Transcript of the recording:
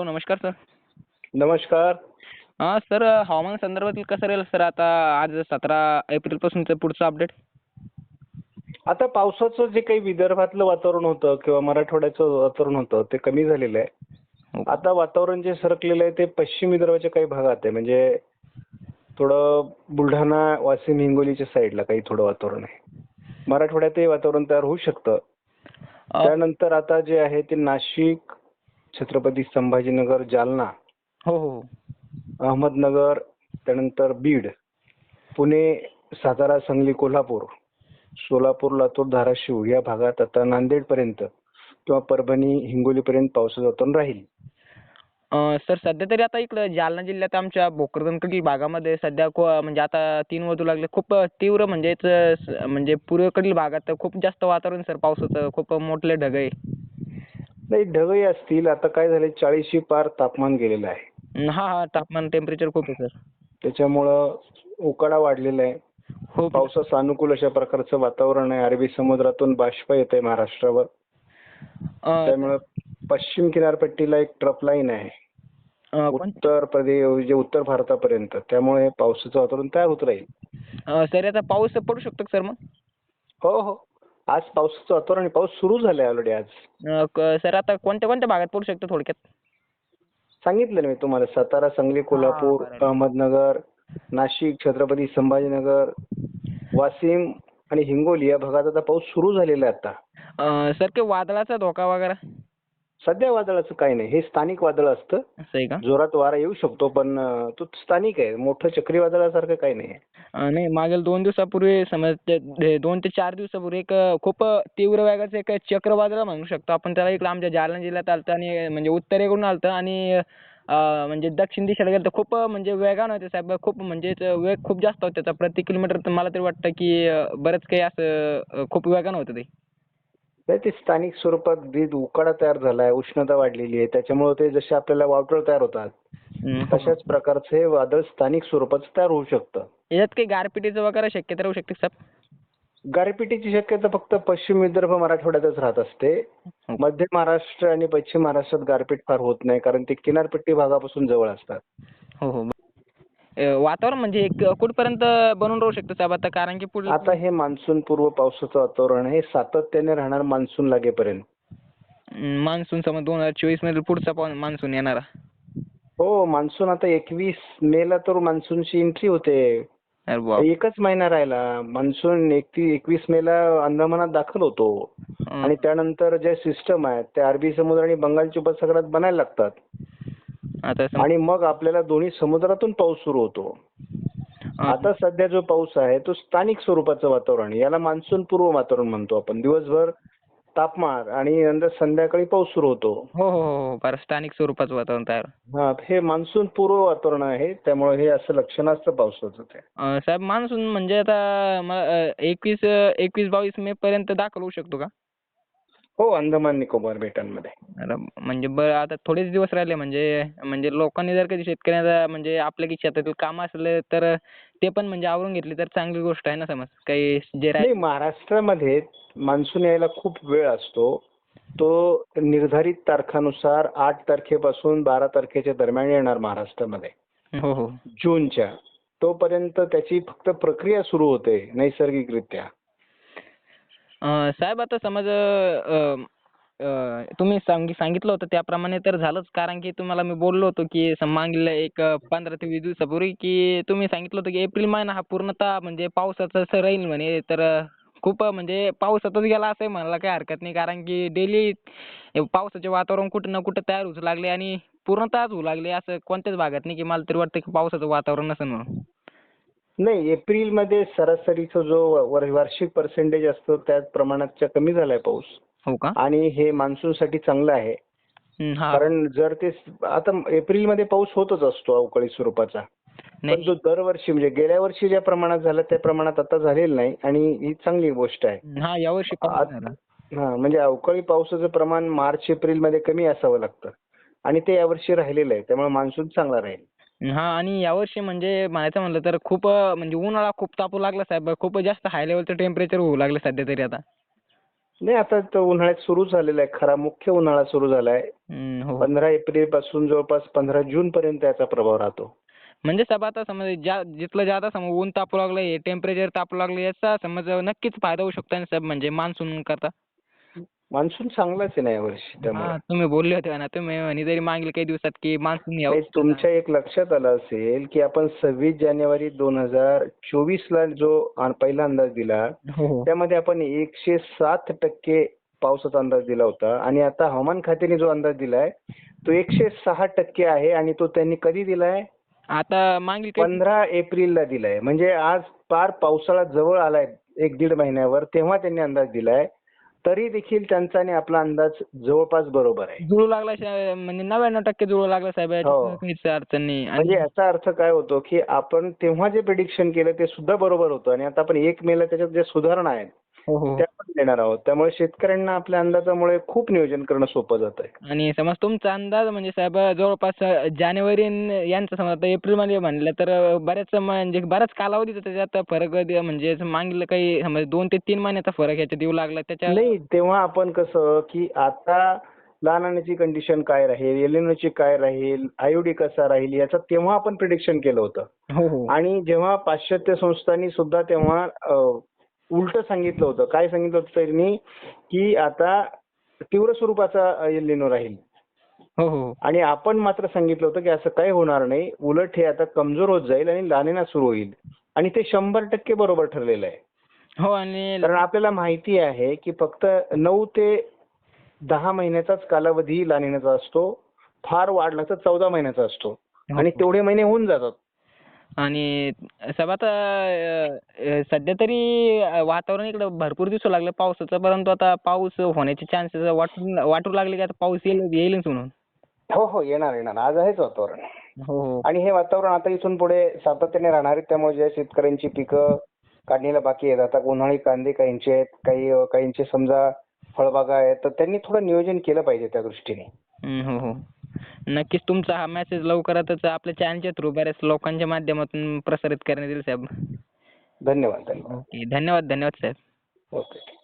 Hello नमस्कार sir. नमस्कार. हां सर हवामान संदर्भातील कसं राहील सर आता आज सतरा एप्रिलपासूनचं पुढचं अपडेट? आता पावसाचं जे काही विदर्भातलं वातावरण होतं किंवा मराठवाड्याचं वातावरण होतं ते कमी झालेलं आहे. हो. आता वातावरण जे सरकलेलं आहे ते पश्चिम विदर्भाच्या काही भागात आहे. म्हणजे थोडं बुलढाणा वाशिम हिंगोलीच्या साईडला काही थोडं वातावरण आहे. मराठवाड्यातही वातावरण तयार होऊ शकतं. त्यानंतर आता जे आहे ते नाशिक छत्रपती संभाजीनगर जालना. हो हो हो. अहमदनगर त्यानंतर बीड. पुणे सातारा सांगली कोल्हापूर. सोलापूर लातूर धाराशिव या भागात आता नांदेडपर्यंत किंवा परभणी हिंगोलीपर्यंत पावसाचं वातावरण राहील. सर सध्या तरी आता इकडं जालना जिल्ह्यात आमच्या भोकरदनकडील भागामध्ये सध्या म्हणजे आता तीन वाजू लागले. खूप तीव्र म्हणजेच स- म्हणजे पूर्वेकडील भागात खूप जास्त वातावरण सर पावसाचं खूप मोठले ढग आहे. नाही ढगही असतील. आता काय झाले चाळीसशी पार तापमान गेलेलं आहे. हा हा तापमान टेम्परेचर खूप आहे सर. त्याच्यामुळं उकाडा वाढलेला आहे. हो पावसाचं अनुकूल अशा प्रकारचं वातावरण आहे. अरबी समुद्रातून बाष्प येत आहे महाराष्ट्रावर. अं, त्यामुळं पश्चिम किनारपट्टीला एक ट्रफ लाईन आहे. अं, कोण- उत्तर प्रदेश म्हणजे उत्तर भारतापर्यंत. त्यामुळे पावसाचं वातावरण तयार होत राहील. अं, सर आता पाऊस पडू शकतो का सर मग? हो हो. आज पावसाचं वातावरण आहे. पाऊस सुरू झालाय ऑलरेडी आज. अं, क- सर आता कोणत्या कोणत्या भागात पडू शकतो थोडक्यात? सांगितलं ना मी तुम्हाला सातारा सांगली कोल्हापूर बरोबर. अहमदनगर नाशिक छत्रपती संभाजीनगर वाशिम आणि हिंगोली या भागात आता पाऊस सुरू झालेला आहे आता. अं, सर ते वादळाचा धोका वगैरे? सध्या वादळाचं काही नाही. हे स्थानिक वादळ असतं. असं आहे का? जोरात वारा येऊ शकतो पण अं, तो स्थानिक आहे. मोठं चक्रीवादळासारखं काही नाही अं, नाही मागील दोन दिवसापूर्वी समज ते दोन ते चार दिवसापूर्वी एक खूप तीव्र वेगाचं एक चक्रवादळ म्हणू शकतो. आपण त्याला इकडं आमच्या जालना जिल्ह्यात आलतं आणि म्हणजे उत्तरेकडून आलतं आणि म्हणजे दक्षिण दिशेला गेलं तर खूप म्हणजे वेगानं होते साहेब. खूप म्हणजे वेग खूप जास्त होता. त्याचा प्रति किलोमीटर तर मला तरी वाटतं की बरंच काही असं खूप वेगानं होतं ते. ते स्थानिक स्वरूपात जे उकाडा तयार झालाय उष्णता वाढलेली आहे. त्याच्यामुळे ते जसे आपल्याला वावटळ तयार होतात. तशाच प्रकारचं हे वादळ स्थानिक स्वरूपाचं तयार होऊ शकतं. याच्यात काही गारपिटीचं वगैरे शक्यता राहू शकते साहेब गारपिटीची शक्यता फक्त पश्चिम विदर्भ मराठवाड्यातच राहत असते. मध्य महाराष्ट्र आणि पश्चिम महाराष्ट्रात गारपीट फार होत नाही कारण ते किनारपट्टी भागापासून जवळ असतात. हो हो. अं, वातावरण म्हणजे एक कुठपर्यंत बनून राहू शकतं साहेब आता? कारण की पुढलं आता हे मान्सून पूर्व पावसाचं वातावरण आहे. सातत्याने राहणार मान्सून लागेपर्यंत. मान्सून समज दोन हजार चोवीसमध्ये पुढचा पाऊस मान्सून येणारा. हो मान्सून आता एकवीस मे ला तर मान्सूनची एंट्री होते. अरे बाप. एकच महिना राहिला. मान्सून एकवीस मे ला अंदमानात दाखल होतो. आणि त्यानंतर ज्या सिस्टम आहेत त्या अरबी समुद्र आणि बंगालच्या उपसागरात बनायला लागतात. आता आणि मग आपल्याला दोन्ही समुद्रातून पाऊस सुरू होतो. आता सध्या जो पाऊस आहे तो स्थानिक स्वरूपाचं वातावरण. याला मान्सून पूर्व वातावरण म्हणतो आपण. दिवसभर तापमान आणि नंतर संध्याकाळी पाऊस सुरू होतो. हो हो हो हो. फार स्थानिक स्वरूपाचं वातावरण तयार. हा हे मान्सून पूर्व वातावरण आहे. त्यामुळे हे असं लक्षण असतं पावसाचं ते. साहेब मान्सून म्हणजे आता एकवीस एकवीस बावीस मे पर्यंत दाखल होऊ शकतो का? हो अंदमान निकोबार बेटांमध्ये. अरे म्हणजे बरं आता थोडेच दिवस राहिले म्हणजे म्हणजे लोकांनी जर कधी शेतकऱ्यांचा म्हणजे आपल्या शेतातील काम असले तर ते पण म्हणजे आवरून घेतली तर चांगली गोष्ट आहे ना समज. काही जे नाही महाराष्ट्रामध्ये मान्सून यायला खूप वेळ असतो. तो निर्धारित तारखानुसार आठ तारखेपासून बारा तारखेच्या दरम्यान येणार महाराष्ट्रामध्ये. हो हो. जूनच्या. तोपर्यंत त्याची फक्त प्रक्रिया सुरू होते नैसर्गिकरित्या. साहेब आता समज तुम्ही सांगितलं होतं त्याप्रमाणे तर झालंच. कारण की तुम्हाला मी बोललो होतो की मागील एक पंधरा ते वीस दिवसापूर्वी की तुम्ही सांगितलं होतं की एप्रिल महिना हा पूर्णतः म्हणजे पावसाचा असं राहील म्हणे. तर खूप म्हणजे पावसातच गेला असं म्हणायला काही हरकत नाही. कारण की डेली पावसाचे वातावरण कुठं ना कुठं तयार होऊ लागले आणि पूर्णतःच होऊ लागले असं कोणत्याच भागात नाही की मला तरी वाटतं की पावसाचं वातावरण नसेल म्हणून. नाही एप्रिलमध्ये सरासरीचा जो वर- वार्षिक पर्सेंटेज असतो त्या प्रमाणाच्या कमी झालाय पाऊस. हो का? आणि हे मान्सूनसाठी चांगलं आहे. हं, हा. कारण जर ते आता एप्रिलमध्ये पाऊस होतच असतो अवकाळी स्वरूपाचा. पण नाही जो दरवर्षी म्हणजे गेल्या वर्षी ज्या प्रमाणात झाला त्या प्रमाणात आता झालेलं नाही आणि ही चांगली गोष्ट आहे. हा यावर्षी आत- झाला. हा म्हणजे अवकाळी पावसाचं प्रमाण मार्च एप्रिलमध्ये कमी असावं लागतं. आणि ते यावर्षी राहिलेलं आहे त्यामुळे मान्सून चांगला राहील. हा आणि यावर्षी म्हणजे म्हणायचं म्हणलं तर खूप म्हणजे उन्हाळा खूप तापू लागला साहेब. खूप जास्त हाय लेवलचं टेम्परेचर होऊ लागलं सध्या तरी आता. नाही आता तर उन्हाळ्यात सुरू झालेला आहे. खरा मुख्य उन्हाळा सुरू झालाय हम्म, हो. पंधरा एप्रिलपासून जवळपास पंधरा जून पर्यंत याचा प्रभाव राहतो. म्हणजे साहेब आता समज ज्या जिथलं ज्यादा समज ऊन तापू लागलं हे टेम्परेचर तापू लागलं याचा समज नक्कीच फायदा होऊ शकतो ना साहेब म्हणजे मान्सून करता? मान्सून चांगलाच आहे ना यावर्षी त्यामुळे. हा तुम्ही बोलले होते ना तुम्ही म्हणे जरी मागील काही दिवसात की मान्सून नाही, तुमच्या एक लक्षात आलं असेल की आपण सव्वीस जानेवारी दोन हजार चोवीस ला जो पहिला अंदाज दिला हो हो. त्यामध्ये आपण एकशे सात टक्के पावसाचा अंदाज दिला होता आणि आता हवामान खात्याने जो अंदाज दिलाय तो एकशे सहा टक्के आहे आणि तो त्यांनी कधी दिलाय? आता मागील काही पंधरा एप्रिलला दिलाय. म्हणजे आज पार पावसाळा जवळ आलाय एक दीड महिन्यावर तेव्हा त्यांनी अंदाज दिलाय. तरी देखील त्यांचा आणि आपला अंदाज जवळपास बरोबर आहे जुळू लागला म्हणजे नव्याण्णव टक्के जुळू लागला साहेब याच्यात हो. काहीच अडचण नाही आणि म्हणजे याचा अर्थ काय होतो की आपण तेव्हा जे प्रिडिक्शन केलं ते सुद्धा बरोबर होतं आणि आता आपण एक मेला त्याच्यात ज्या सुधारणा आहेत त्या पण देणार आहोत. त्यामुळे शेतकऱ्यांना आपल्या अंदाजामुळे खूप नियोजन करणं सोपं जात आहे आणि समज तुमचा अंदाज म्हणजे साहेब जवळपास जानेवारी न यांचा समजा आता एप्रिलमध्ये म्हणलं तर बऱ्याच म्हणजे बराच कालावधीचा त्याच्यात फरक दे- म्हणजे मागील काही समज दोन ते तीन महिन्याचा फरक याच्यात येऊ लागला त्याच्या नाही तेव्हा आपण कसं की आता लहानाची कंडिशन काय राहील एलिनोची काय राहील आयोडी कसा राहील याचं तेव्हा आपण प्रिडिक्शन केलं होतं. हो हो. आणि जेव्हा पाश्चात्य संस्थांनी सुद्धा तेव्हा उलट सांगितलं होतं. काय सांगितलं होतं त्यांनी की आता तीव्र स्वरूपाचा एलिनो राहील. हो हो. आणि आपण मात्र सांगितलं होतं की असं काही होणार नाही. उलट हे आता कमजोर होत जाईल आणि लानिना सुरू होईल. आणि ते शंभर टक्के बरोबर ठरलेलं आहे. हो आणि कारण आपल्याला माहिती आहे की फक्त नऊ ते दहा महिन्याचाच कालावधी लानिनाचा असतो. फार वाढला तर चौदा महिन्याचा असतो. आणि तेवढे महिने होऊन जातात. आणि साहेब आता सध्या तरी वातावरण इकडं भरपूर दिसू लागलं. पावसाचं परंतु आता पाऊस होण्याचे चान्सेस वाटू वाटू लागले की आता पाऊस येईल येईलच म्हणून. हो हो येणार येणार. आज आहेच वातावरण. हो हो. आणि हे वातावरण आता इथून पुढे सातत्याने राहणार आहे. त्यामुळे ज्या शेतकऱ्यांची पिकं काढणीला बाकी आहेत. आता उन्हाळी कांदे काहींचे आहेत काही काहींचे समजा फळबागा आहेत. तर त्यांनी थोडं नियोजन केलं पाहिजे त्या दृष्टीने. हो हो. नक्कीच तुमचा हा मेसेज लवकरातच आपल्या चॅनलच्या थ्रू बऱ्याच लोकांच्या माध्यमातून प्रसारित करण्यात येईल साहेब. धन्यवाद धन्यवाद. ओके धन्यवाद धन्यवाद साहेब. ओके